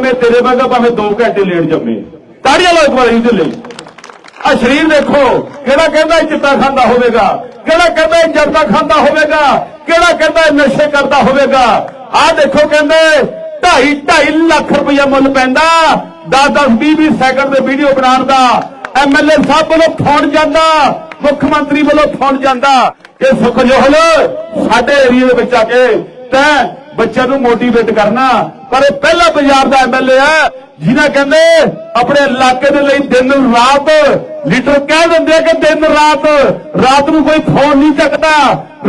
ਜੰਮੇ, ਤੇਰੇ ਵਰਗਾ ਭਾਵੇਂ 2 ਘੰਟੇ ਲੇਟ ਜੰਮੇ। ਤਾੜੀਆਂ ਲਾਓ ਇੱਕ ਵਾਰ ਇਹਦੇ ਲਈ। ਆ ਸਰੀਰ ਦੇਖੋ, ਕਿਹੜਾ ਕਹਿੰਦਾ ਚਿੱਟਾ ਖਾਂਦਾ ਹੋਵੇਗਾ? ਕਿਹੜਾ ਕਹਿੰਦਾ ਜਰਦਾ ਖਾਂਦਾ ਹੋਵੇਗਾ? ਕਿਹੜਾ ਕਹਿੰਦਾ ਨਸ਼ੇ ਕਰਦਾ ਹੋਵੇਗਾ? ਆ ਦੇਖੋ ਕਹਿੰਦੇ 2.5 2.5 ਲੱਖ ਰੁਪਇਆ ਮੁੱਲ ਪੈਂਦਾ। 10 10 20 20 ਸੈਕਿੰਡ ਦੇ ਵੀਡੀਓ ਬਣਾਉਣ ਦਾ। ਐਮਐਲਏ ਸਾਹਿਬ ਵੱਲੋਂ ਫੋਨ ਜਾਂਦਾ। ਮੁੱਖ ਮੰਤਰੀ ਵੱਲੋਂ ਫੋਨ ਜਾਂਦਾ। ਇਹ ਸੁਖ ਜੋਹਲ ਸਾਡੇ ਏਰੀਆ ਦੇ ਵਿੱਚ ਆ ਕੇ ਤੈਂ ਬੱਚਿਆਂ ਨੂੰ ਮੋਟੀਵੇਟ ਕਰਨਾ। ਪਰ ਇਹ ਪਹਿਲਾ ਪੰਜਾਬ ਦਾ ਐਮਐਲਏ ਹੈ ਜਿਹਨਾਂ ਕਹਿੰਦੇ ਆਪਣੇ ਇਲਾਕੇ ਦੇ ਲਈ ਦਿਨ ਰਾਤ ਲੀਡਰ ਕਹਿ ਦਿੰਦੇ ਆ ਕਿ ਦਿਨ ਰਾਤ ਰਾਤ ਨੂੰ ਕੋਈ ਫੋਨ ਨਹੀਂ ਚੱਕਦਾ,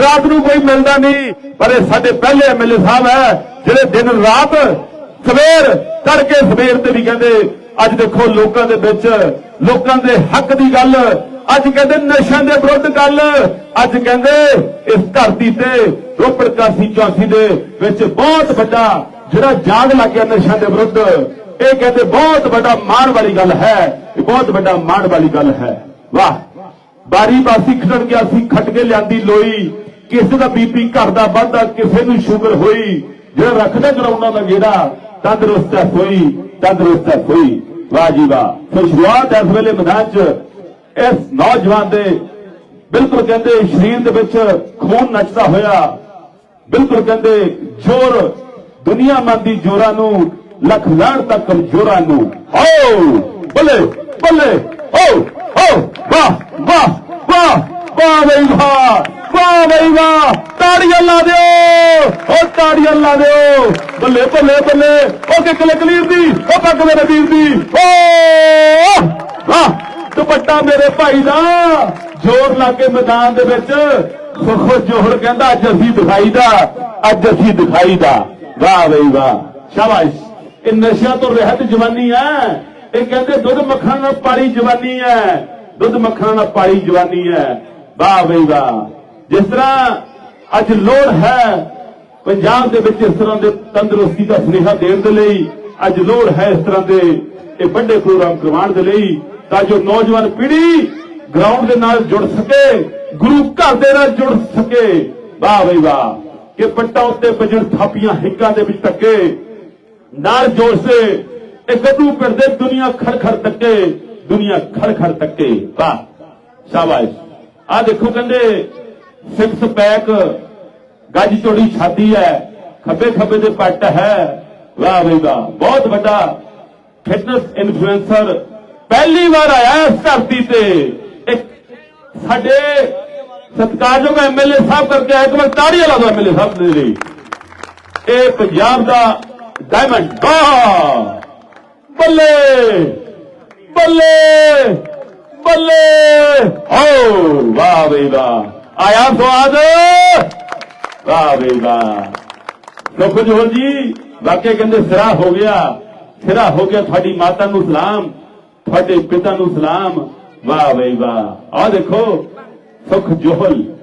ਰਾਤ ਨੂੰ ਕੋਈ ਮਿਲਦਾ ਨਹੀਂ। ਪਰ ਇਹ ਸਾਡੇ ਪਹਿਲੇ ਐਮਐਲਏ ਸਾਹਿਬ ਹੈ ਜਿਹੜੇ ਦਿਨ ਰਾਤ ਸਵੇਰ, ਤੜਕੇ ਸਵੇਰ ਤੇ ਵੀ ਕਹਿੰਦੇ, ਅੱਜ ਦੇਖੋ ਲੋਕਾਂ ਦੇ ਵਿੱਚ, ਲੋਕਾਂ ਦੇ ਹੱਕ ਦੀ ਗੱਲ ਅੱਜ ਕਹਿੰਦੇ ਨਸ਼ਿਆਂ ਦੇ ਵਿਰੁੱਧ ਗੱਲ। ਅੱਜ ਕਹਿੰਦੇ ਇਸ ਧਰਤੀ ਤੇ ਰੋਪੜ ਕਾਸੀ ਚੌਥੀ ਦੇ ਵਿੱਚ ਬਹੁਤ ਵੱਡਾ ਜਿਹੜਾ ਜਾਗ ਲੱਗ ਨਸ਼ਿਆਂ ਦੇ ਵਿਰੁੱਧ, ਇਹ ਕਹਿੰਦੇ ਬਹੁਤ ਵੱਡਾ ਮਾਣ ਵਾਲੀ ਗੱਲ ਹੈ। ਇਹ ਬਹੁਤ ਵੱਡਾ ਮਾਣ ਵਾਲੀ ਗੱਲ ਹੈ। ਵਾਹ। ਬਾਰੀ ਬਾਸੀ ਖੜਨ ਗਿਆ ਸੀ, ਖੱਟ ਕੇ ਲਿਆਂਦੀ ਲੋਈ। ਕਿਸੇ ਦਾ ਬੀਪੀ ਘਰ ਦਾ ਵੱਧਦਾ, ਕਿਸੇ ਨੂੰ ਸ਼ੂਗਰ ਹੋਈ। ਜਿਹੜਾ ਰੱਖਦਾ ਗਰਾਊਂਡਾਂ ਦਾ ਜਿਹੜਾ ਤੰਦਰੁਸਤ ਹੈ ਹੋਈ ਤੰਦਰੁਸਤ ਹੈ ਹੋਈ ਵਾਹ ਜੀ ਵਾਹ। ਸੋ ਸ਼ੁਰੂਆਤ ਇਸ ਵੇਲੇ ਮੈਦਾਨ 'ਚ ਇਸ ਨੌਜਵਾਨ ਦੇ ਬਿਲਕੁਲ ਕਹਿੰਦੇ ਸਰੀਰ ਦੇ ਵਿੱਚ ਖੂਨ ਨੱਚਦਾ ਹੋਇਆ, ਬਿਲਕੁਲ ਕਹਿੰਦੇ ਜੋਰ, ਦੁਨੀਆ ਮੰਦੀ ਜੋਰਾਂ ਨੂੰ, ਲੱਖ ਲਾਣ ਤੱਕ ਕਮਜ਼ੋਰਾਂ ਨੂੰ। ਓ, ਬੱਲੇ ਬੱਲੇ, ਓ ਓ, ਵਾਹ ਵਾਹ ਵਾਹ ਵਾਹ ਬਈ ਵਾਹ ਵਾਹ ਬਈ ਵਾਹ, ਤਾੜੀਆਂ ਲਾ ਦਿਓ, ਓ ਤਾੜੀਆਂ ਲਾ ਦਿਓ। ਬੱਲੇ ਬੱਲੇ ਬੱਲੇ, ਓ ਕਿ ਕਲੀਰ ਦੀ, ਓ ਪੱਗ ਮੇਰੇ ਵੀਰ ਦੀ, ਓ, ਵਾਹ। ਦੁਪੱਟਾ ਮੇਰੇ ਭਾਈ ਦਾ। ਜੋਰ ਲਾ ਕੇ ਮੈਦਾਨ ਦੇ ਵਿੱਚ। ਸੁਖੋ ਜੋਹਰ ਕਹਿੰਦਾ, ਅੱਜ ਅਸੀਂ ਦਿਖਾਈਦਾ ਅੱਜ ਅਸੀਂ ਦਿਖਾਈਦਾ ਵਾਹ ਬਈ ਵਾਹ। ਸ਼ਾਬਾਸ਼। ਇਹ ਨਸ਼ਿਆਂ ਤੋਂ ਰਹਿਤ ਜਵਾਨੀ ਹੈ ਇਹ ਕਹਿੰਦੇ, ਦੁੱਧ ਮੱਖਣ ਨਾਲ ਪਾਲੀ ਜਵਾਨੀ ਹੈ ਦੁੱਧ ਮੱਖਣ ਨਾਲ ਪਾਲੀ ਜਵਾਨੀ ਹੈ ਵਾਹ ਬਈ ਵਾਹ। ਜਿਸ ਤਰ੍ਹਾਂ ਅੱਜ ਲੋੜ ਹੈ, ਪੰਜਾਬ ਦੇ ਵਿੱਚ ਇਸ ਤਰ੍ਹਾਂ ਦੇ ਤੰਦਰੁਸਤੀ ਦਾ ਸੁਨੇਹਾ ਦੇਣ ਦੇ ਲਈ, ਅੱਜ ਲੋੜ ਹੈ ਇਸ ਤਰ੍ਹਾਂ ਦੇ ਇਹ ਵੱਡੇ ਪ੍ਰੋਗਰਾਮ ਕਰਵਾਉਣ ਦੇ ਲਈ ਤਾਂ ਜੋ ਨੌਜਵਾਨ ਪੀੜ੍ਹੀ ਗਰਾਊਂਡ ਦੇ ਨਾਲ ਜੁੜ ਸਕੇ, ਗੁਰੂ ਘਰ ਦੇ ਨਾਲ ਜੁੜ ਸਕੇ। ਵਾਹ ਬਈ ਵਾਹ, ਕਿ ਪੱਟਾਂ ਉੱਤੇ ਵਜਣ ਥਾਪੀਆਂ ਹਿੱਕਾਂ ਦੇ ਵਿੱਚ ਟੱਕੇ ਨਾਲ ਜੋਰ ਸੇ ਇਹ ਗੱਡੂ ਪਿੰਡੇ ਦੁਨੀਆ ਖੜ ਖੜ ਦੁਨੀਆ ਖੜ ਖੜ ਵਾਹ, ਸ਼ਾਬਾਸ਼। ਆ ਦੇਖੋ ਕਹਿੰਦੇ, ਸਿਕਸ ਪੈਕ, ਗੱਜ ਚੋੜੀ ਛਾਤੀ ਹੈ, ਖੱਬੇ ਖੱਬੇ ਦੇ ਪੱਟ ਹੈ। ਵਾਹ ਬਈ ਵਾਹ, ਬਹੁਤ ਵੱਡਾ ਫਿਟਨੈਸ ਇਨਫਲੂਐਂਸਰ ਪਹਿਲੀ ਵਾਰ ਆਇਆ ਇਸ ਧਰਤੀ ਤੇ ਇੱਕ ਸਾਡੇ ਸਤਿਕਾਰਯੋਗ ਐਮਐਲਏ ਸਾਹਿਬ ਕਰਕੇ ਆਇਆ ਇੱਕ ਵਾਰ ਤਾੜੀਆਂ ਲਾ ਦਿਓ ਐਮਐਲਏ ਸਾਹਿਬ ਦੇ ਲਈ ਇਹ ਪੰਜਾਬ ਦਾ ਡਾਇਮੰਡ ਵਾਹ ਬੱਲੇ ਬੱਲੇ ਬੱਲੇ ਓ ਵਾਹ ਬਈ ਵਾਹ ਆਇਆ ਸਵਾਦ ਵਾਹ ਬਈ ਵਾਹ ਸੁਖ ਜੋਹਰ ਜੀ ਵਾਕਿਆ ਕਹਿੰਦੇ ਸਿਰਾ ਹੋ ਗਿਆ ਸਿਰਾ ਹੋ ਗਿਆ ਤੁਹਾਡੀ ਮਾਤਾ ਨੂੰ ਸਲਾਮ ਤੁਹਾਡੇ ਪਿਤਾ ਨੂੰ ਸਲਾਮ। ਵਾਹ ਬਈ ਵਾਹ। ਆ ਦੇਖੋ, ਸੁਖ ਜੋਹਲ।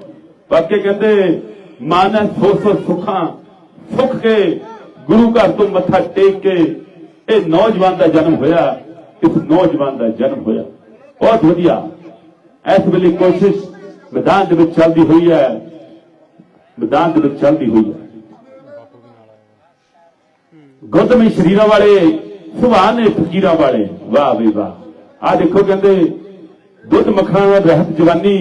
ਵਾਕਿਆ ਕਹਿੰਦੇ ਮਾਨਸ ਸੋ ਸੋ ਸੁਖਾਂ। ਸੁਖ ਕੇ ਗੁਰੂ ਘਰ ਤੋਂ ਮੱਥਾ ਟੇਕ ਕੇ ਇਹ ਨੌਜਵਾਨ ਦਾ ਜਨਮ ਹੋਇਆ। ਇਸ ਨੌਜਵਾਨ ਦਾ ਜਨਮ ਹੋਇਆ। ਬਹੁਤ ਵਧੀਆ। ਇਸ ਵੇਲੇ ਕੋਸ਼ਿਸ਼ ਮੈਦਾਨ ਦੇ ਵਿੱਚ ਚੱਲਦੀ ਹੋਈ ਹੈ। ਮੈਦਾਨ ਦੇ ਵਿੱਚ ਚੱਲਦੀ ਹੋਈ ਹੈ। ਗੁਰਦਮੀ ਸ਼ਰੀਰਾਂ ਵਾਲੇ ਸੁਭਾਅ ਨੇ ਫਕੀਰਾਂ ਵਾਲੇ। ਵਾਹ ਵੀ ਵਾਹ। ਆ ਦੇਖੋ ਕਹਿੰਦੇ ਦੁੱਧ ਮੱਖਣਾ ਨਾਲ ਰਹਿਤ ਜਵਾਨੀ,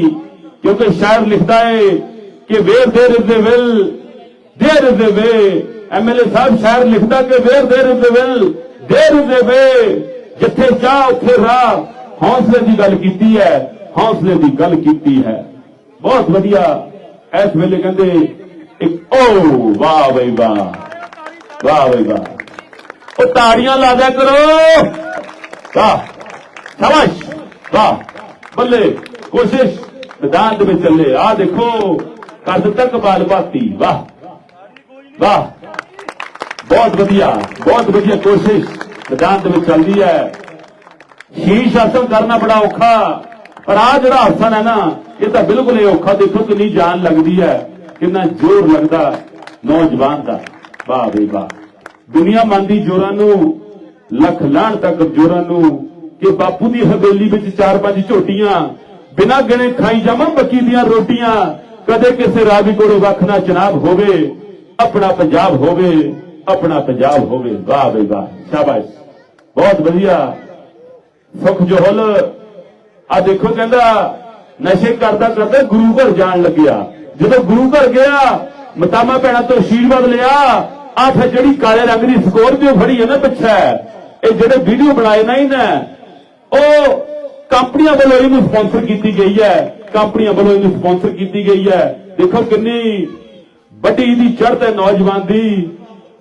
ਕਿਉਂਕਿ ਸ਼ਾਇਰ ਲਿਖਦਾ ਹੈ ਕਿ ਵੇਰ there is they will, there is ਦੇ ਵੇ। ਐਮਐਲਏ ਸਾਹਿਬ ਸ਼ਾਇਰ ਲਿਖਦਾ ਕਿ ਵੇਰ there is they will, there is ਦੇ ਵੇ। ਜਿੱਥੇ ਚਾਹ, ਉੱਥੇ ਰਾਹ। ਹੌਸਲੇ ਦੀ ਗੱਲ ਕੀਤੀ ਹੈ, ਹੌਸਲੇ ਦੀ ਗੱਲ ਕੀਤੀ ਹੈ। ਬਹੁਤ ਵਧੀਆ ਇਸ ਵੇਲੇ ਕਹਿੰਦੇ, ਇੱਕ ਓ, ਵਾਹ ਬਈ ਵਾਹ। ਵਾਹ ਬਈ ਵਾਹ। ਉਹ ਤਾੜੀਆਂ ਲਾ ਦਿਆ ਕਰੋ। ਵਾਹ ਸ਼ਾਬਾਸ਼। ਵਾਹ ਬੱਲੇ, ਕੋਸ਼ਿਸ਼। ਮੈਦਾਨ ਦੇ ਵਿੱਚ ਚੱਲੇ। ਆ ਦੇਖੋ ਕੱਦ ਤੱਕ ਬਾਲ ਬਾਤੀ। ਵਾਹ। ਵਾਹ। ਬਹੁਤ ਵਧੀਆ ਬਹੁਤ ਵਧੀਆ ਕੋਸ਼ਿਸ਼। ਮੈਦਾਨ ਦੇ ਵਿੱਚ ਚੱਲਦੀ ਹੈ। ਸ਼ੀਸ਼ ਆਸਨ ਕਰਨਾ ਬੜਾ ਔਖਾ। ਪਰ ਆ ਜਿਹੜਾ ਆਸਨ ਹੈ ਨਾ, ਇਹ ਤਾਂ ਬਿਲਕੁਲ ਹੀ ਔਖਾ। ਦੇਖੋ ਕਿੰਨੀ ਜਾਨ ਲੱਗਦੀ ਹੈ, ਕਿੰਨਾ ਜ਼ੋਰ ਲੱਗਦਾ ਨੌਜਵਾਨ ਦਾ। ਵਾਹ ਬਈ ਵਾਹ। ਦੁਨੀਆ ਮੰਦੀ ਜੋਰਾਂ ਨੂੰ, ਲੱਖ ਲਾਣ ਤੱਕ ਜੋਰਾਂ ਨੂੰ, ਕਿ ਬਾਪੂ ਦੀ ਹਵੇਲੀ ਵਿੱਚ ਚਾਰ ਪੰਜ ਝੋਟੀਆਂ, ਬਿਨਾਂ ਗਿਣੇ ਖਾਈ ਜਾਵਾਂ ਬੱਕੀ ਦੀਆਂ ਰੋਟੀਆਂ, ਕਦੇ ਕਿਸੇ ਰਾਵੀ ਕੋਲੋਂ ਵੱਖ ਨਾ ਜਨਾਬ ਹੋਵੇ, ਆਪਣਾ ਪੰਜਾਬ ਹੋਵੇ, ਆਪਣਾ ਪੰਜਾਬ ਹੋਵੇ, ਵਾਹ ਬਈ ਵਾਹ, ਸ਼ਾਬਾਸ਼। ਬਹੁਤ ਵਧੀਆ। ਸੁਖ ਜੋਹਲ ਆ ਦੇਖੋ ਕਹਿੰਦਾ, ਨਸ਼ੇ ਕਰਦਾ ਕਰਦਾ ਗੁਰੂ ਘਰ ਜਾਣ ਲੱਗਿਆ। ਜਦੋਂ ਗੁਰੂ ਘਰ ਗਿਆ, ਮਤਾਮਾ ਭੈਣਾਂ ਤੋਂ ਆਸ਼ੀਰਵਾਦ ਲਿਆ ਆ ਫਿਰ ਜਿਹੜੀ ਕਾਲੇ ਰੰਗ ਦੀ ਸਕੋਰਪੀਓ ਫੜੀ ਹੈ ਨਾ ਪਿੱਛੇ, ਇਹ ਜਿਹੜੇ ਵੀਡੀਓ ਬਣਾਏ ਨਾ ਇਹਨੇ, ਉਹ ਕੰਪਨੀਆਂ ਵੱਲੋਂ ਇਹਨੂੰ ਸਪਾਂਸਰ ਕੀਤੀ ਗਈ ਹੈ, ਕੰਪਨੀਆਂ ਵੱਲੋਂ ਇਹਨੂੰ ਸਪਾਂਸਰ ਕੀਤੀ ਗਈ ਹੈ। ਦੇਖੋ ਕਿੰਨੀ ਵੱਡੀ ਦੀ ਚੜ੍ਹਤ ਹੈ ਨੌਜਵਾਨ ਦੀ।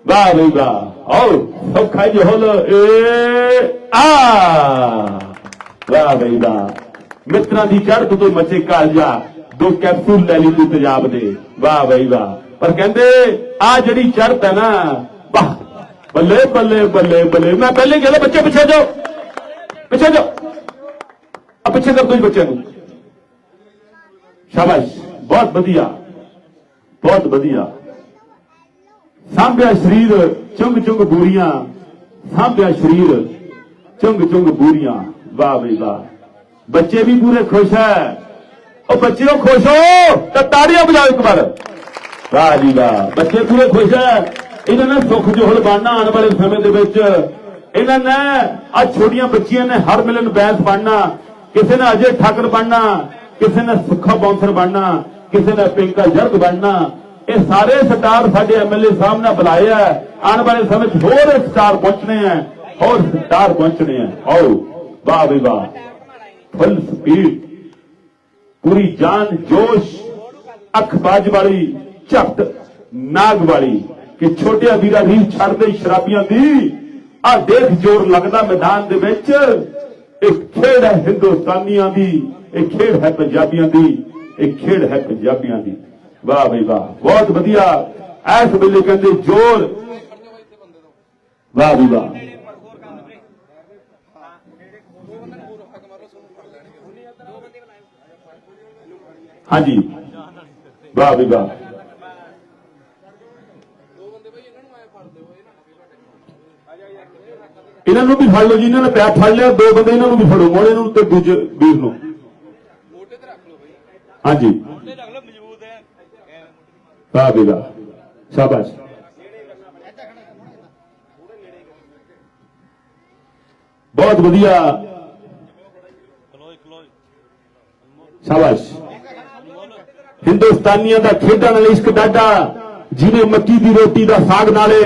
ਵਾਹ ਬਈ ਵਾਹ। ਆਓ, ਸੌਖਾ ਜਹਲ ਏ ਆ। ਵਾਹ ਬਈ ਵਾਹ। ਮਿੱਤਰਾਂ ਦੀ ਚੜ੍ਹਤ ਤੋਂ ਮਚੇ ਕਾਲਜਾ, ਦੋ ਕੈਪਸੂਲ ਲੈ ਲਈ ਤੂੰ ਤੇਜ਼ਾਬ ਦੇ। ਵਾਹ ਬਈ ਵਾਹ। ਪਰ ਕਹਿੰਦੇ ਆ ਜਿਹੜੀ ਚੜ੍ਹਤ ਹੈ ਨਾ ਬੱਲੇ ਬੱਲੇ ਬੱਲੇ ਬੱਲੇ। ਮੈਂ ਪਹਿਲੇ ਕਿਹਾ, ਬੱਚੇ ਪਿੱਛੇ ਜਾਓ। ਪਿੱਛੇ ਜਾਓ। ਆ ਪਿੱਛੇ ਕਰ ਦੋ ਬੱਚਿਆਂ ਨੂੰ। ਸ਼ਾਬਾਸ਼। ਬਹੁਤ ਵਧੀਆ। ਬਹੁਤ ਵਧੀਆ। ਸਾਂਭਿਆ ਸਰੀਰ, ਚੁੰਗ ਚੁੰਗ ਬੂਰੀਆਂ। ਸਾਂਭਿਆ ਸਰੀਰ, ਚੁੰਗ ਚੁੰਗ ਬੂਰੀਆਂ। ਵਾਹ ਬਈ ਵਾਹ। ਬੱਚੇ ਵੀ ਪੂਰੇ ਖੁਸ਼ ਹੈ। ਉਹ ਬੱਚਿਓ ਖੁਸ਼ ਹੋ, ਤਾਂ ਤਾੜੀਆਂ ਵਜਾਓ ਇੱਕ ਵਾਰ। ਵਾਹ ਜੀ ਵਾਹ ਬੱਚੇ ਪੂਰੇ ਖੁਸ਼ ਹੈ। ਇਹਨਾਂ ਨੇ ਸੁੱਖ ਜੋਹਲ ਬਣਨਾ ਆਉਣ ਵਾਲੇ ਸਮੇਂ ਦੇ ਵਿੱਚ। ਇਹਨਾਂ ਨੇ ਆ ਛੋਟੀਆਂ ਬੱਚੀਆਂ ਨੇ ਹਰ ਮਿਲਨ ਬੈਂਸ ਬਣਨਾ। ਕਿਸੇ ਨੇ ਅਜੇ ਠਾਕਰ ਬਣਨਾ। ਕਿਸੇ ਨੇ ਸੁੱਖਾ ਬੌਂਸਰ ਬਣਨਾ। ਕਿਸੇ ਨੇ ਪਿੰਕਾ ਜਰਗ ਬਣਨਾ। ਇਹ ਸਾਰੇ ਸਟਾਰ ਸਾਡੇ ਐਮਐਲਏ ਸਾਹਿਬ ਨੇ ਬੁਲਾਏ ਆ। ਆਉਣ ਵਾਲੇ ਸਮੇਂ 'ਚ ਹੋਰ ਸਟਾਰ ਪਹੁੰਚਣੇ ਆ। ਹੋਰ ਸਟਾਰ ਪਹੁੰਚਣੇ ਆ। ਆਓ, ਵਾਹ ਵੀ ਵਾਹ। ਫੁੱਲ ਸਪੀਡ ਪੂਰੀ ਜਾਨ, ਜੋਸ਼, ਅੱਖ ਬਾਜ ਵਾਲੀ ਝਪਟ ਨਾਗ ਵਾਲੀ ਕਿ ਛੋਟਿਆ ਵੀਰਾ ਰੀਲ ਛੱਡਦੇ ਸ਼ਰਾਬੀਆਂ ਦੀ। ਆ ਦੇਖ ਜੋਰ ਲੱਗਦਾ ਮੈਦਾਨ ਦੇ ਵਿੱਚ। ਇਹ ਖੇਡ ਹੈ ਹਿੰਦੁਸਤਾਨੀਆਂ ਦੀ, ਇਹ ਖੇਡ ਹੈ ਪੰਜਾਬੀਆਂ ਦੀ, ਇਹ ਖੇਡ ਹੈ ਪੰਜਾਬੀਆਂ ਦੀ। ਵਾਹ ਬਈ ਵਾਹ, ਬਹੁਤ ਵਧੀਆ। ਐਸ ਵੇਲੇ ਕਹਿੰਦੇ ਜੋਰ। ਵਾਹ ਵੀ ਵਾਹ। ਹਾਂਜੀ। ਵਾਹ ਵੀ ਵਾਹ। ਇਹਨਾਂ ਨੂੰ ਵੀ ਫੜ ਲਓ ਜੀ, ਇਹਨਾਂ ਨੇ ਪਿਆ ਫੜ ਲਿਆ, ਦੋ ਬੰਦੇ ਇਹਨਾਂ ਨੂੰ ਵੀ ਫੜੋ ਮੋੜੇ ਨੂੰ ਤੇ ਦੂਜੇ ਵੀਰ ਨੂੰ। ਹਾਂਜੀ। ਵਾਹ ਵੀ ਵਾਹ ਸ਼ਾਬਾਸ਼। ਬਹੁਤ ਵਧੀਆ। ਸ਼ਾਬਾਸ਼। ਹਿੰਦੁਸਤਾਨੀਆਂ ਦਾ ਖੇਡਾਂ ਨਾਲ ਇਸ਼ਕ ਡਾਡਾ ਜਿਵੇਂ ਮੱਕੀ ਦੀ ਰੋਟੀ ਦਾ ਸਾਗ ਨਾਲੇ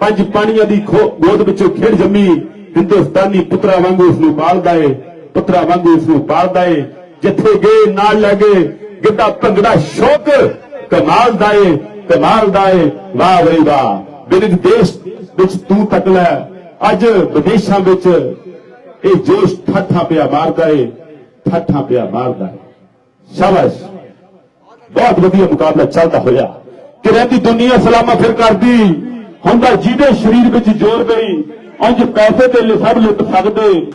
ਪੰਜ ਪਾਣੀਆਂ ਦੀ ਗੋਦ ਵਿੱਚੋਂ ਖੇਡ ਜੰਮੀ। ਹਿੰਦੁਸਤਾਨੀ ਪੁੱਤਰਾ ਵਾਂਗੂ ਉਸ ਨੂੰ ਪਾਲਦਾ ਏ। ਪੁੱਤਰਾ ਵਾਂਗੂ ਉਸ ਨੂੰ ਪਾਲਦਾ ਏ। ਜਿੱਥੇ ਗਏ, ਨਾਲ ਲੱਗੇ ਗਿੱਧਾ ਭੰਗੜਾ ਸ਼ੌਕ ਕਮਾਲ ਦਾ ਏ। ਕਮਾਲ ਦਾ ਏ। ਵਾਹ ਬਈ ਵਾਹ। ਬਿਰਗ ਦੇਸ਼ ਵਿੱਚ ਤੂੰ ਤੱਕ ਲੈ। ਅੱਜ ਵਿਦੇਸ਼ਾਂ ਵਿੱਚ ਇਹ ਜੋਸ਼ ਠੱਠਾ ਪਿਆ ਮਾਰਦਾ ਏ। ਠੱਠਾ ਪਿਆ ਮਾਰਦਾ ਏ। ਸ਼ਾਬਾਸ਼। ਬਹੁਤ ਵਧੀਆ ਮੁਕਾਬਲਾ ਚੱਲਦਾ ਹੋਇਆ। ਕਿ ਰਹਿੰਦੀ ਦੁਨੀਆ ਸਲਾਮਾ ਫਿਰ ਕਰਦੀ। ਹੁੰਦਾ ਜਿਹਦੇ ਸਰੀਰ ਵਿੱਚ ਜ਼ੋਰ ਪਈ ਅੰਜ ਪੈਸੇ ਤੇ ਲੈ ਸਭ ਲੁੱਟ ਸਕਦੇ।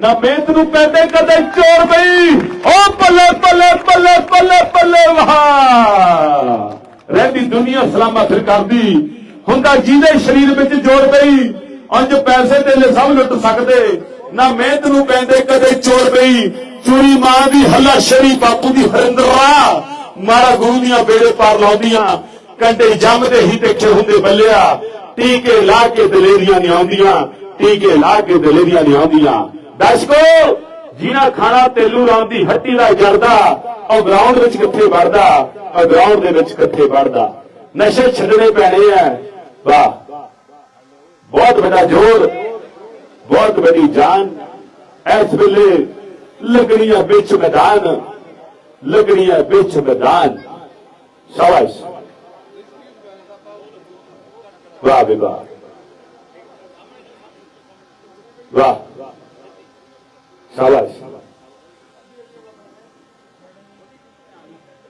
ਨਾ ਮਿਹਨਤ ਨੂੰ ਪੈਦੇ ਕਦੇ ਚੋਰ ਪਈ ਓ ਬੱਲੇ ਬੱਲੇ ਬੱਲੇ ਬੱਲੇ ਬੱਲੇ, ਵਾਹ। ਰਹਿੰਦੀ ਦੁਨੀਆ ਸਲਾਮਾ ਫਿਰ ਕਰਦੀ। ਹੁੰਦਾ ਜਿਹਦੇ ਸਰੀਰ ਵਿੱਚ ਜ਼ੋਰ ਪਈ ਅੰਜ ਪੈਸੇ ਤੇ ਲੈ ਸਭ ਲੁੱਟ ਸਕਦੇ। ਨਾ ਮਿਹਨਤ ਨੂੰ ਪੈਂਦੇ ਕਦੇ ਚੋਰ ਪਈ ਚੋਰੀ ਮਾਂ ਦੀ ਹੱਲਾ ਸ਼ਰੀ ਬਾਪੂ ਦੀ ਹਰਿੰਦਰਾ। ਮਾਰਾ ਗੁਰੂ ਦੀਆਂ ਬੇੜੇ ਪਾਰ ਲਾਉਂਦੀਆਂ। ਕੰਡੇ ਜੰਮਦੇ ਹੀ ਦੇਖੇ ਹੁੰਦੇ ਬੱਲਿਆ। ਟੀਕੇ ਲਾ ਕੇ ਦਲੇਰੀਆਂ ਨਹੀਂ ਆਉਂਦੀਆਂ, ਟੀਕੇ ਲਾ ਕੇ ਦਲੇਰੀਆਂ ਨਹੀਂ ਆਉਂਦੀਆਂ। ਦਰਸ਼ਕੋ ਜੀਣਾ ਖਾਣਾ ਤੇਲੂ ਰਾਮ ਦੀ ਹੱਟੀ ਦਾ ਜਰਦਾ, ਉਹ ਗਰਾਊਂਡ ਵਿੱਚ ਕਿੱਥੇ ਵੜਦਾ, ਉਹ ਗਰਾਊਂਡ ਦੇ ਵਿੱਚ ਕਿੱਥੇ ਵੜਦਾ। ਨਸ਼ੇ ਛੱਡਣੇ ਪੈਣੇ ਆ। ਵਾਹ। ਬਹੁਤ ਵੱਡਾ ਜੋਰ, ਬਹੁਤ ਵੱਡੀ ਜਾਨ। ਇਸ ਵੇਲੇ ਲੱਗਣੀਆਂ ਵਿੱਚ ਮੈਦਾਨ, ਲੱਗਣੀਆਂ ਵਿੱਚ ਮੈਦਾਨ। ਸ਼ਾਬਾਸ਼ ਵਾਹ ਵੀ ਵਾਹ। ਵਾਹ। ਸ਼ਾਬਾਸ਼।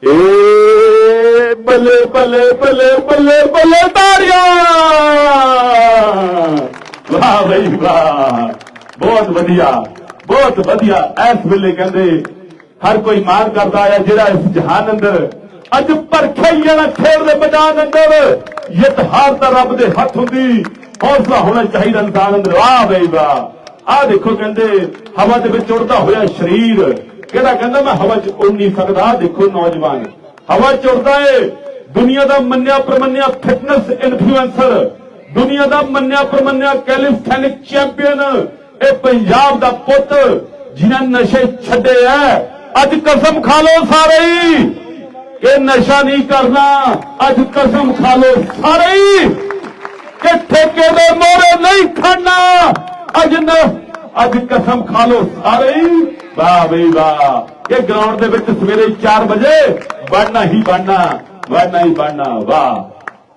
ਏ ਬੱਲੇ ਬੱਲੇ ਬੱਲੇ ਬੱਲੇ ਬੱਲੇ ਤਾੜੀਆਂ। ਵਾਹ ਬਈ ਵਾਹ। ਬਹੁਤ ਵਧੀਆ ਬਹੁਤ ਵਧੀਆ। ਇਸ ਵੇਲੇ ਕਹਿੰਦੇ ਹਰ ਕੋਈ ਮਾਨ ਕਰਦਾ ਆ ਜਿਹੜਾ ਇਸ ਜਹਾਨ ਅੰਦਰ ਅੱਜ ਪਰਖੇ ਹੀ ਵਾਲਾ ਖੇਡ ਦੇ ਮੈਦਾਨ ਅੰਦਰ ਜਿੱਤ ਹਾਰ ਤਾਂ ਰੱਬ ਦੇ ਹੱਥ ਹੁੰਦੀ। ਹੌਸਲਾ ਹੋਣਾ ਚਾਹੀਦਾ ਇਨਸਾਨ ਅੰਦਰ। ਵਾਹ ਬਈ ਵਾਹ। ਆਹ ਦੇਖੋ ਕਹਿੰਦੇ, ਹਵਾ ਦੇ ਵਿੱਚ ਉੜਦਾ ਹੋਇਆ ਸਰੀਰ। ਕਿਹੜਾ ਕਹਿੰਦਾ, ਮੈਂ ਹਵਾ 'ਚ ਉੜ ਨਹੀਂ ਸਕਦਾ। ਦੇਖੋ ਨੌਜਵਾਨ। ਹਵਾ 'ਚ ਉੜਦਾ ਏ। ਦੁਨੀਆ ਦਾ ਮੰਨਿਆ ਪ੍ਰਮੰਨਿਆ ਫਿਟਨੈਸ ਇਨਫਲੂਐਂਸਰ। ਦੁਨੀਆ ਦਾ ਮੰਨਿਆ ਪ੍ਰਮੰਨਿਆ ਕੈਲਿਸਥੈਨਿਕ ਚੈਂਪੀਅਨ। ਇਹ ਪੰਜਾਬ ਦਾ ਪੁੱਤ ਜਿਨ੍ਹਾਂ ਨਸ਼ੇ ਛੱਡੇ ਐ। ਅੱਜ ਕਸਮ ਖਾ ਲਓ ਸਾਰੇ ਹੀ। ਕਿ ਨਸ਼ਾ ਨਹੀਂ ਕਰਨਾ, ਅੱਜ ਕਸਮ ਖਾ ਲੋ ਸਾਰੇ ਕਿ ਠੇਕੇ ਦੇ ਮੋਰੇ ਨਹੀਂ ਖਾਣਾ ਅੱਜ ਨ, ਅੱਜ ਕਸਮ ਖਾ ਲਓ ਸਾਰੇ ਹੀ। ਵਾਹ ਬਈ ਵਾਹ। ਇਹ ਗਰਾਊਂਡ ਦੇ ਵਿੱਚ ਸਵੇਰੇ 4 ਵਜੇ ਬਣਨਾ ਹੀ ਬਣਨਾ ਵੜਨਾ ਹੀ ਬਣਨਾ। ਵਾਹ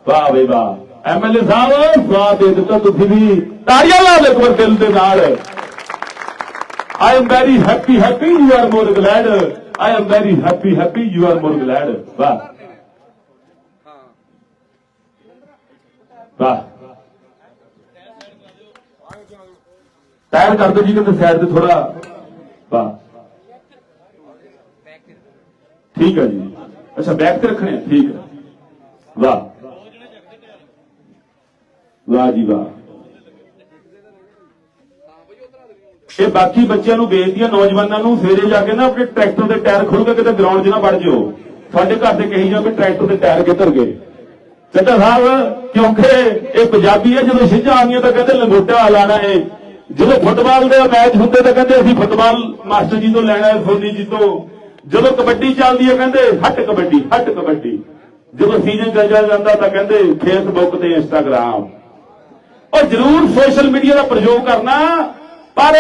ਵਾਹ ਬਈ ਵਾਹ। ਐਮਐਲਏ ਸਾਹਿਬ ਸਵਾਦ ਦੇ ਦਿੱਤਾ ਤੁਸੀਂ ਵੀ। ਤਾੜੀਆਂ ਲਾ ਲਓ ਇੱਕ ਵਾਰ ਦਿਲ ਦੇ ਨਾਲ। I am very happy, happy, you are more glad. I am very happy, happy, you are more glad. ਵਾਹ ਵਾਹ ਟਾਇਰ ਕਰ ਦਿਓ ਜੀ ਕਿਤੇ ਸਾਈਡ ਤੇ ਥੋੜਾ ਵਾਹ ਠੀਕ ਹੈ ਜੀ ਅੱਛਾ ਬੈਕ ਤੇ ਰੱਖਣੇ ਆ? ਠੀਕ ਹੈ ਵਾਹ ਵਾਹ ਜੀ ਵਾਹ ਇਹ ਬਾਕੀ ਬੱਚਿਆਂ ਨੂੰ ਵੇਚਦੀਆਂ ਨੌਜਵਾਨਾਂ ਨੂੰ ਸਵੇਰੇ ਜਾ ਕੇ ਨਾ ਆਪਣੇ ਟਰੈਕਟਰ ਦੇ ਟਾਇਰ ਖੋਲ ਕੇ ਕਿਤੇ ਗਰਾਊਂਡ 'ਚ ਨਾ ਵੜ ਜਿਓ। ਸਾਡੇ ਘਰ ਦੇ ਕਹੀ ਜਾ ਵੀ ਟਰੈਕਟਰ ਦੇ ਟਾਇਰ ਕਿੱਧਰ ਗਏ। ਚੱਡਾ ਸਾਹਿਬ, ਕਿਉਂਕਿ ਇਹ ਪੰਜਾਬੀ ਹੈ, ਜਦੋਂ ਛਿੰਝਾਂ ਆਉਂਦੀਆਂ ਤਾਂ ਕਹਿੰਦੇ ਲੰਗੋਟਾ ਲਾਣਾ ਹੈ ਜਦੋਂ ਫੁੱਟਬਾਲ ਦੇ ਮੈਚ ਹੁੰਦੇ ਤਾਂ ਕਹਿੰਦੇ ਅਸੀਂ ਫੁੱਟਬਾਲ ਮਾਸਟਰ ਜੀ ਤੋਂ ਲੈਣਾ ਹੈ, ਸੋਨੀ ਜੀ ਤੋਂ। ਜਦੋਂ ਕਬੱਡੀ ਚੱਲਦੀ ਹੈ, ਕਹਿੰਦੇ ਹੱਟ ਕਬੱਡੀ ਹੱਟ ਕਬੱਡੀ। ਜਦੋਂ ਸੀਜ਼ਨ ਚੱਲ ਜਾਂਦਾ ਤਾਂ ਕਹਿੰਦੇ ਫੇਸਬੁੱਕ ਤੇ ਇੰਸਟਾਗ੍ਰਾਮ ਉਹ ਜ਼ਰੂਰ ਸੋਸ਼ਲ ਮੀਡੀਆ ਦਾ ਪ੍ਰਯੋਗ ਕਰਨਾ। ਪਰ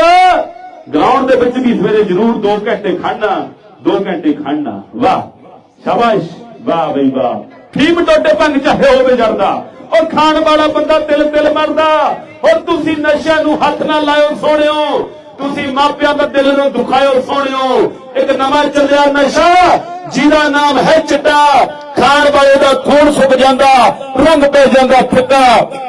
ਗਰਾਊਂਡ ਦੇ ਵਿੱਚ ਵੀ ਸਵੇਰੇ ਜ਼ਰੂਰ 2 ਘੰਟੇ ਖੜਨਾ 2 ਘੰਟੇ ਖੜਨਾ ਵਾਹ, ਸ਼ਾਬਾਸ਼। ਵਾਹ ਬਈ ਵਾਹ। ਟੀਮ ਟੋਟੇ ਭੰਗ ਚਾਹੇ ਹੋਵੇ ਜਰਦਾ। ਉਹ ਖਾਣ ਵਾਲਾ ਬੰਦਾ ਤਿਲ ਤਿਲ ਮਰਦਾ। ਔਰ ਤੁਸੀਂ ਨਸ਼ਿਆਂ ਨੂੰ ਹੱਥ ਨਾ ਲਾਇਓ ਸੋਹਣਿਓ। ਤੁਸੀਂ ਮਾਪਿਆਂ ਦਾ ਦਿਲ ਨੂੰ ਦੁਖਾਇਓ ਸੋਹਣਿਓ। ਇੱਕ ਨਵਾਂ ਚੱਲਿਆ ਨਸ਼ਾ, ਜਿਹਦਾ ਨਾਮ ਹੈ ਚਿੱਟਾ। ਖਾਣ ਵਾਲੇ ਦਾ ਖੂਨ ਸੁੱਕ ਜਾਂਦਾ, ਰੰਗ ਪੈ ਜਾਂਦਾ ਫਿੱਕਾ।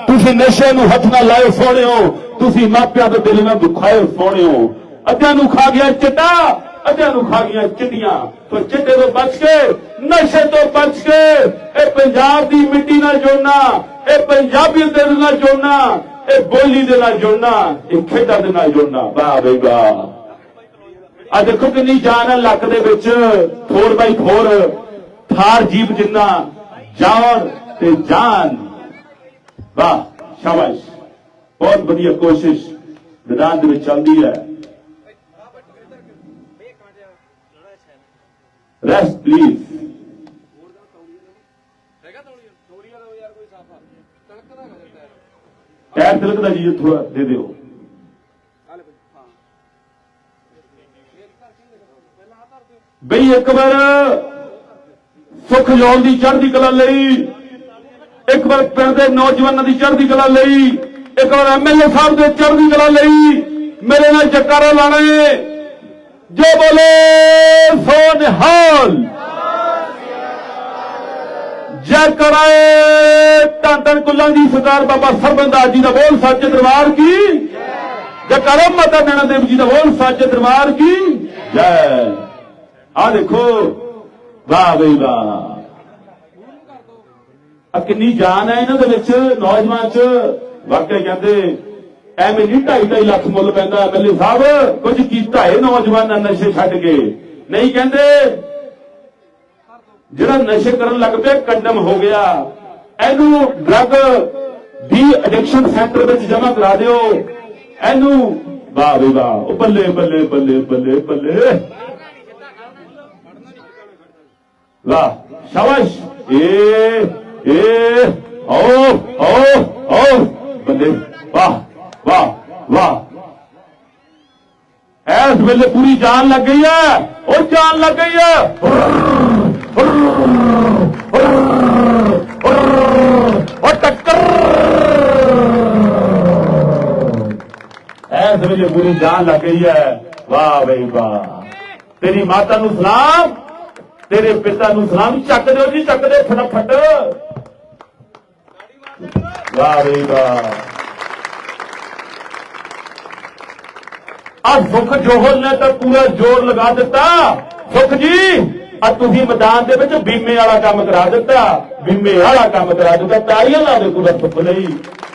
ਤੁਸੀਂ ਨਸ਼ੇ ਨੂੰ ਹੱਥ ਨਾ ਲਾਇਓ ਸੋਹਣਿਓ, ਤੁਸੀਂ ਮਾਪਿਆਂ ਦਾ ਦਿਲ ਨਾ ਦੁਖਾਇਓ ਸੋਹਣਿਓ। ਅੱਧਿਆਂ ਨੂੰ ਖਾ ਗਿਆ ਚਿੱਟਾ, ਅੱਧਿਆਂ ਨੂੰ ਖਾ ਗਿਆ ਚਿੱਟੀਆਂ। ਤੋਂ ਚਿੱਟੇ ਤੋਂ ਬਚ ਕੇ, ਨਸ਼ੇ ਤੋਂ ਬਚ ਕੇ, ਇਹ ਪੰਜਾਬ ਦੀ ਮਿੱਟੀ ਨਾਲ ਜੋੜਨਾ, ਇਹ ਪੰਜਾਬੀਅਤ ਦੇ ਨਾਲ ਜੋੜਨਾ, ਇਹ ਬੋਲੀ ਦੇ ਨਾਲ ਜੋੜਨਾ, ਇਹ ਖੇਡਾਂ ਦੇ ਨਾਲ ਜੋੜਨਾ। ਵਾਹ ਬਈ ਵਾਹ। ਆ ਦੇਖੋ ਕਿੰਨੀ ਜਾਨ ਹੈ ਲੱਕ ਦੇ ਵਿੱਚ 4x4 ਥਾਰ ਜੀਪ ਜਿੰਨਾ ਜਾਨ ਤੇ ਜਾਨ ਵਾਹ, ਸ਼ਾਬਾਸ਼। ਬਹੁਤ ਵਧੀਆ ਕੋਸ਼ਿਸ਼। ਮੈਦਾਨ ਦੇ ਵਿੱਚ ਚੱਲਦੀ ਹੈ। ਰੈਸਟ ਪਲੀਜ਼ ਟਾਇਰ ਤਿਲਕਦਾ ਜੀ ਥੋੜਾ ਦੇ ਦਿਓ। ਬਈ, ਇੱਕ ਵਾਰ। ਸੁਖ ਜੋਨ ਦੀ ਚੜ੍ਹਦੀ ਕਲਾ ਲਈ। ਇੱਕ ਵਾਰ ਪਿੰਡ ਦੇ ਨੌਜਵਾਨਾਂ ਦੀ ਚੜ੍ਹਦੀ ਕਲਾ ਲਈ। ਇੱਕ ਵਾਰ ਐਮਐਲਏ ਸਾਹਿਬ ਦੇ ਚੜ੍ਹਦੀ ਕਲਾ ਲਈ। ਮੇਰੇ ਨਾਲ ਜੱਕਾਰਾ ਲਾਣੇ। ਜੋ ਬੋਲੇ, ਸੋ ਨਿਹਾਲ। ਜੈ ਕਰਾਏ, ਧੰਨ ਧੰਨ ਕੁੱਲਾਂ ਦੀ ਸਰਦਾਰ ਬਾਬਾ ਸਰਬੰਦਾਸ ਜੀ ਦਾ ਬੋਲ ਸੱਚ ਦਰਬਾਰ ਕੀ? ਜੈ ਕਰੋ ਮਾਤਾ ਨੈਣਾ ਦੇਵ ਜੀ ਦਾ ਬੋਲ ਸੱਚ ਦਰਬਾਰ ਕੀ? ਜੈ। ਆ ਦੇਖੋ ਵਾਹ ਬਈ ਵਾਹ ਆ ਕਿੰਨੀ ਜਾਨ ਹੈ ਇਹਨਾਂ ਦੇ ਵਿੱਚ। ਨੌਜਵਾਨ ਚ ਵਾਕਈ ਕਹਿੰਦੇ ਐਵੇਂ ਨਹੀਂ ਢਾਈ ਢਾਈ ਲੱਖ ਮੁੱਲ ਪੈਂਦਾ। ਐਮਐਲਏ ਸਾਹਿਬ, ਕੁਝ ਕੀਤਾ ਹੈ ਨੌਜਵਾਨਾਂ ਨਸ਼ੇ ਛੱਡ ਕੇ। ਨਹੀਂ ਕਹਿੰਦੇ, ਜਿਹੜਾ ਨਸ਼ੇ ਕਰਨ ਲੱਗ ਪਿਆ, ਕੰਡਮ ਹੋ ਗਿਆ। ਇਹਨੂੰ ਡਰੱਗ ਦੀ ਐਡਿਕਸ਼ਨ ਸੈਂਟਰ ਵਿੱਚ ਜਮ੍ਹਾਂ ਕਰਾ ਦਿਓ। ਇਹਨੂੰ ਵਾਹ ਬਈ ਵਾਹ ਉਹ ਬੱਲੇ ਬੱਲੇ ਬੱਲੇ ਬੱਲੇ ਬੱਲੇ। ਵਾਹ ਸ਼ਾਬਾਸ਼ ਏ ਏ ਓ ਓ ਓ ਬੱਲੇ ਵਾਹ ਵਾਹ ਵਾਹ ਐਸ ਵੇਲੇ ਪੂਰੀ ਜਾਨ ਲੱਗ ਗਈ ਹੈ ਉਹ ਜਾਨ ਲੱਗ ਗਈ ਹੈ ਉਹ ਟੱਕਰ ਐਸ ਵੇਲੇ ਪੂਰੀ ਜਾਨ ਲੱਗ ਗਈ ਹੈ ਵਾਹ ਬਈ ਵਾਹ ਤੇਰੀ ਮਾਤਾ ਨੂੰ ਸਲਾਮ ਤੇਰੇ ਪਿਤਾ ਨੂੰ ਸਲਾਮ ਚੱਕ ਦਿਓ ਜੀ, ਚੱਕ ਦੇ ਫਟਾਫਟ। ਵਾਹ ਬਈ ਵਾਹ। ਆ ਸੁਖ ਜੋਹਲ ਨੇ ਤਾਂ ਪੂਰਾ ਜ਼ੋਰ ਲਗਾ ਦਿੱਤਾ। ਸੁਖ ਜੀ ਆ ਤੁਸੀਂ ਮੈਦਾਨ ਦੇ ਵਿੱਚ ਬੀਮੇ ਵਾਲਾ ਕੰਮ ਕਰਾ ਦਿੱਤਾ। ਬੀਮੇ ਵਾਲਾ ਕੰਮ ਕਰਾ ਦਿੱਤਾ, ਤਾੜੀਆਂ ਲਾ ਦੇ ਪੂਰਾ ਸੁੱਖ ਲਈ।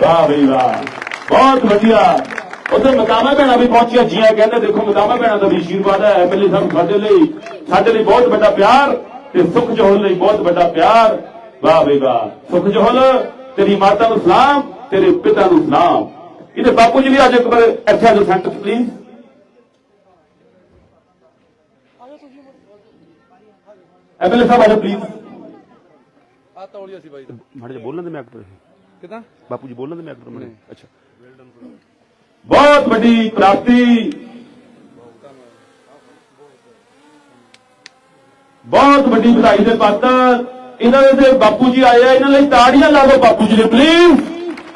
ਵਾਹ ਬਈ ਵਾਹ। ਬਹੁਤ ਵਧੀਆ। ਉਧਰ ਮਦਾਮਾ ਭੈਣਾ ਵੀ ਪਹੁੰਚੀਆਂ ਜੀਆਂ ਕਹਿੰਦੇ ਦੇਖੋ ਮਦਾਮਾ ਭੈਣਾ ਦਾ ਵੀ ਆਸ਼ੀਰਵਾਦ ਹੈ ਐਮਐਲਏ ਸਾਹਿਬ ਸਾਡੇ ਲਈ ਸਾਡੇ ਲਈ ਬਹੁਤ ਵੱਡਾ ਪਿਆਰ ਤੇ ਸੁਖ ਜੋਹਲ ਲਈ ਬਹੁਤ ਵੱਡਾ ਪਿਆਰ। ਵਾਹ ਬਈ ਵਾਹ ਸੁਖ ਜੋਹਲ ਤੇਰੀ ਮਾਤਾ ਨੂੰ ਸਲਾਮ ਤੇਰੇ ਪਿਤਾ ਨੂੰ ਸਲਾਮ। ਇਹਦੇ ਬਾਪੂ ਜੀ ਵੀ ਅੱਜ ਇੱਕ ਵਾਰ ਇੱਥੇ ਆ ਜਾਓ ਸੈਂਟਰ ਪਲੀਜ਼ ਐਮਐਲਏ ਸਾਹਿਬ ਆ ਜਾਓ ਪਲੀਜ਼ ਆ ਤੌਲੀਆ ਸੀ ਬਾਈ ਮਾੜੇ ਬੋਲਣ ਦੇ ਮੈਂ ਕਿਦਾਂ? ਬਾਪੂ ਜੀ ਬੋਲਣ ਦੇ ਮੈਂ ਅੱਛਾ। ਬਹੁਤ ਵੱਡੀ ਪ੍ਰਾਪਤੀ। ਬਹੁਤ ਵੱਡੀ ਵਧਾਈ ਦੇ ਪਾਤਰ। ਇਹਨਾਂ ਦੇ ਤੇ ਬਾਪੂ ਜੀ ਆਏ ਆ ਇਹਨਾਂ ਲਈ ਤਾੜੀਆਂ ਲਾ ਦਿਓ ਬਾਪੂ ਜੀ ਦੇ ਪਲੀਜ਼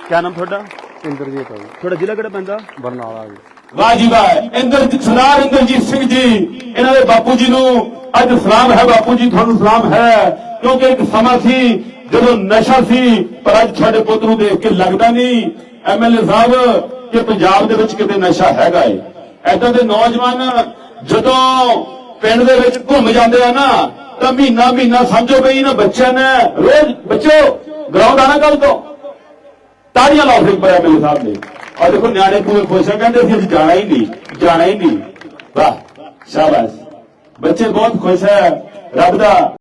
ਕੀ ਨਾਮ ਤੁਹਾਡਾ? ਇੰਦਰਜੀਤ ਆ ਜੀ। ਤੁਹਾਡਾ ਜ਼ਿਲ੍ਹਾ ਕਿਹੜਾ ਪੈਂਦਾ? ਬਰਨਾਲਾ ਜੀ। ਵਾਹ ਜੀ ਵਾਹ। ਇੰਦਰ ਸਰਦਾਰ ਇੰਦਰਜੀਤ ਸਿੰਘ ਜੀ ਇਹਨਾਂ ਦੇ ਬਾਪੂ ਜੀ ਨੂੰ ਅੱਜ ਸਲਾਮ ਹੈ ਬਾਪੂ ਜੀ ਤੁਹਾਨੂੰ ਸਲਾਮ ਹੈ। ਕਿਉਂਕਿ ਇੱਕ ਸਮਾਂ ਸੀ ਜਦੋਂ ਨਸ਼ਾ ਸੀ ਪਰ ਅੱਜ ਤੁਹਾਡੇ ਪੁੱਤ ਨੂੰ ਦੇਖ ਕੇ ਲੱਗਦਾ ਨਹੀਂ। ਐਮਐਲਏ ਸਾਹਿਬ ਕਿ ਪੰਜਾਬ ਦੇ ਵਿੱਚ ਕਿਤੇ ਨਸ਼ਾ ਹੈਗਾ ਏ। ਐਦਾਂ ਦੇ ਨੌਜਵਾਨ ਜਦੋਂ ਪਿੰਡ ਦੇ ਵਿੱਚ ਘੁੰਮ ਜਾਂਦੇ ਆ ਨਾ, ਤਾਂ ਮਹੀਨਾ ਮਹੀਨਾ ਸਮਝੋ ਬਈ ਇਹਨਾਂ ਬੱਚਿਆਂ ਨੇ ਰੋਜ਼ ਬੱਚੋ ਗਰਾਊਂਡ ਆਣਾ ਕੱਲ ਤੋਂ। ਤਾੜੀਆਂ ਲਾਓ ਫਿਰ ਬੜਾ ਮੇਰੇ ਸਾਹਿਬ ਨੇ ਆ ਦੇਖੋ ਨਿਆਣੇ ਪੂਰੇ ਖੁਸ਼ ਆ, ਕਹਿੰਦੇ ਅਸੀਂ ਜਾਣਾ ਹੀ ਨਹੀਂ, ਜਾਣਾ ਹੀ ਨਹੀਂ। ਵਾਹ, ਸ਼ਾਬਾਸ਼। ਬੱਚੇ ਬਹੁਤ ਖੁਸ਼ ਹੈ ਰੱਬ ਦਾ